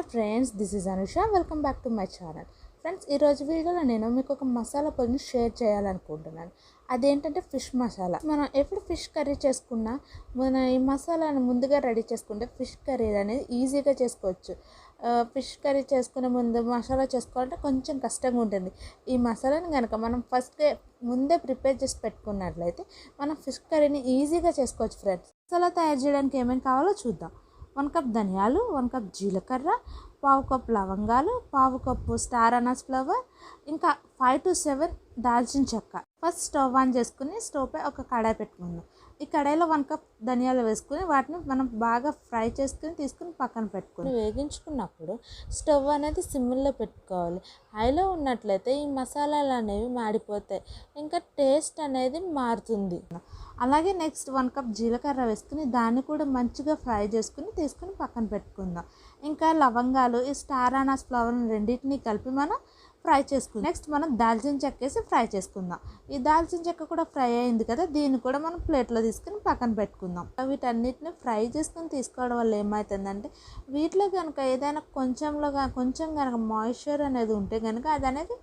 Hi friends this is Anusha. Welcome back to my channel friends ఈరోజు వీడియోలో నేను మీకు ఒక మసాలా పొడిని షేర్ చేయాలనుకుంటున్నాను. అదేంటంటే ఫిష్ మసాలా. మనం ఎప్పుడు ఫిష్ కర్రీ చేసుకున్నా మన ఈ మసాలాను ముందుగా రెడీ చేసుకుంటే ఫిష్ కర్రీ అనేది ఈజీగా చేసుకోవచ్చు. ఫిష్ కర్రీ చేసుకునే ముందు మసాలా చేసుకోవాలంటే కొంచెం కష్టంగా ఉంటుంది. ఈ మసాలాని కనుక మనం ఫస్ట్ ముందే ప్రిపేర్ చేసి పెట్టుకున్నట్లయితే మనం ఫిష్ కర్రీని ఈజీగా చేసుకోవచ్చు ఫ్రెండ్స్ మసాలా తయారు చేయడానికి ఏమేమి కావాలో చూద్దాం. వన్ కప్ ధనియాలు వన్ కప్ జీలకర్ర పావు కప్ లవంగాలు పావు కప్పు స్టార్ అనస్ ఫ్లవర్ ఇంకా ఫైవ్ టు సెవెన్ దాల్చిన చెక్క. ఫస్ట్ స్టవ్ ఆన్ చేసుకుని స్టవ్ పై ఒక కడాయి పెట్టుకుందాం. ఈ కడాయిలో వన్ కప్ ధనియాలు వేసుకుని వాటిని మనం బాగా ఫ్రై చేసుకుని తీసుకుని పక్కన పెట్టుకుని వేగించుకున్నప్పుడు స్టవ్ అనేది సిమ్లో పెట్టుకోవాలి. హైలో ఉన్నట్లయితే ఈ మసాలాలు అనేవి మాడిపోతాయి. ఇంకా టేస్ట్ అనేది మారుతుంది. అలాగే నెక్స్ట్ వన్ కప్ జీలకర్ర వేసుకుని దాన్ని కూడా మంచిగా ఫ్రై చేసుకుని తీసుకుని పక్కన పెట్టుకుందాం. ఇంకా లవంగాలు ఈ స్టార్ అనాస్ ఫ్లవర్ రెండింటిని కలిపి మనం ఫ్రై చేసుకుందాం. నెక్స్ట్ మనం దాల్చిన చెక్క వేసి ఫ్రై చేసుకుందాం. ఈ దాల్చిన చెక్క కూడా ఫ్రై అయింది కదా దీన్ని కూడా మనం ప్లేట్లో తీసుకుని పక్కన పెట్టుకుందాం. వీటన్నిటిని ఫ్రై చేసుకుని తీసుకోవడం వల్ల ఏమవుతుందంటే వీటిలో కనుక ఏదైనా కొంచెంలో కొంచెం కనుక మాయిశ్చర్ అనేది ఉంటే కనుక అది అనేది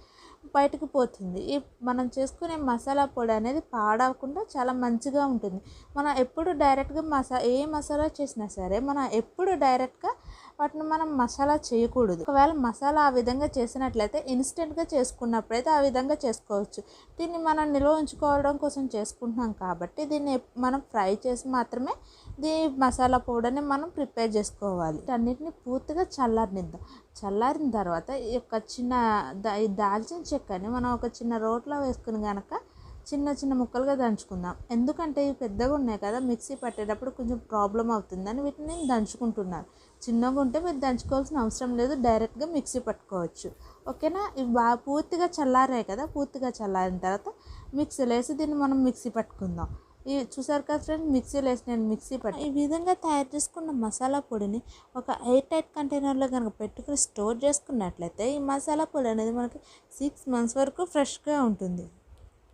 బయటకు పోతుంది. ఈ మనం చేసుకునే మసాలా పొడి అనేది పాడవకుండా చాలా మంచిగా ఉంటుంది. మనం ఎప్పుడు డైరెక్ట్గా మసా ఏ మసాలా చేసినా సరే మనం ఎప్పుడు డైరెక్ట్గా వాటిని మనం మసాలా చేయకూడదు. ఒకవేళ మసాలా ఆ విధంగా చేసినట్లయితే ఇన్స్టెంట్గా చేసుకున్నప్పుడైతే ఆ విధంగా చేసుకోవచ్చు. దీన్ని మనం నిల్వ ఉంచుకోవడం కోసం చేసుకుంటున్నాం కాబట్టి దీన్ని మనం ఫ్రై చేసి మాత్రమే దీ మసాలా పౌడర్ని మనం ప్రిపేర్ చేసుకోవాలి. అన్నిటిని పూర్తిగా చల్లారనిద్దాం. చల్లారిన తర్వాత ఒక చిన్న దా- ఈ దాల్చిన చెక్కని మనం ఒక చిన్న రోట్లో వేసుకుని కనుక చిన్న చిన్న ముక్కలుగా దంచుకుందాం. ఎందుకంటే ఇవి పెద్దగా ఉన్నాయి కదా మిక్సీ పట్టేటప్పుడు కొంచెం ప్రాబ్లం అవుతుందని వీటిని నేను దంచుకుంటున్నాను. చిన్నగా ఉంటే మీరు దంచుకోవాల్సిన అవసరం లేదు డైరెక్ట్గా మిక్సీ పట్టుకోవచ్చు. ఓకేనా? ఇవి బాగా పూర్తిగా చల్లారాయి కదా పూర్తిగా చల్లారిన తర్వాత మిక్సీలో వేసి దీన్ని మనం మిక్సీ పట్టుకుందాం. ఈ చూసారు కదా ఫ్రెండ్స్ మిక్సీలో వేసి నేను మిక్సీ పట్టి ఈ విధంగా తయారు చేసుకున్న మసాలా పొడిని ఒక ఎయిర్ టైట్ కంటైనర్లో కనుక పెట్టుకుని స్టోర్ చేసుకున్నట్లయితే ఈ మసాలా పొడి అనేది మనకి సిక్స్ మంత్స్ వరకు ఫ్రెష్గా ఉంటుంది.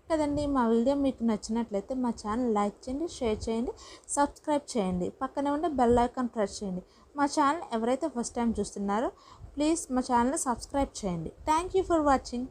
కదండి మా వీడియో మీకు నచ్చినట్లయితే మా ఛానల్ లైక్ చేయండి షేర్ చేయండి సబ్స్క్రైబ్ చేయండి. పక్కనే ఉండే బెల్ ఐకాన్ ప్రెస్ చేయండి. మా ఛానల్ ఎవరైతే ఫస్ట్ టైం చూస్తున్నారో ప్లీజ్ మా ఛానల్ని సబ్స్క్రైబ్ చేయండి. Thank you for watching.